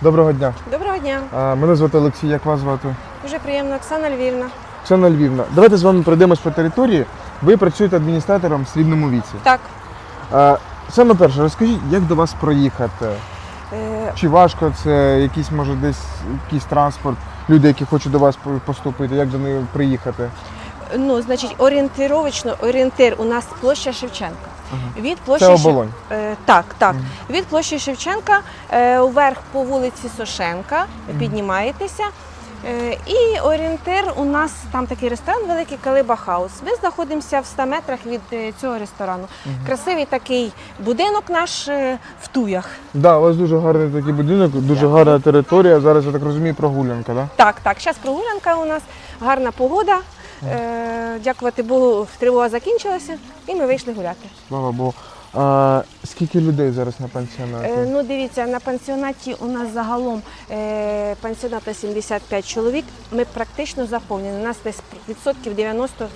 Доброго дня. Доброго дня. А, Мене звати Олексій, як вас звати? Дуже приємно, Оксана Львівна. Оксана Львівна. Давайте з вами пройдемось по території. Ви працюєте адміністратором в срібному віці. Так. А, Саме перше, розкажіть, як до вас проїхати? Е, Чи важко це якийсь, може, десь якийсь транспорт, люди, які хочуть до вас поступити, як до них приїхати? ну, значить, орієнтировочно, орієнтир у нас площа Шевченка. Від площі Це оболонь. Е, так, так. Від площі Шевченка е, вверх по вулиці Сошенка піднімаєтеся. Е, І орієнтир у нас там такий ресторан великий Калиба Хаус. Ми знаходимося в 100 метрах від е, цього ресторану. Красивий такий будинок наш е, в Туях. Да, у вас дуже гарний такий будинок, дуже гарна територія. Зараз я так розумію, прогулянка, да? Так, так. Зараз прогулянка у нас, гарна погода. Е, дякувати Богу, тривога закінчилася, і ми вийшли гуляти. Слава Богу. А, скільки людей зараз на пансіонаті? Е, ну, дивіться, на пансіонаті у нас загалом е, пансіонат на 75 чоловік. Ми практично заповнені. У нас десь відсотків 90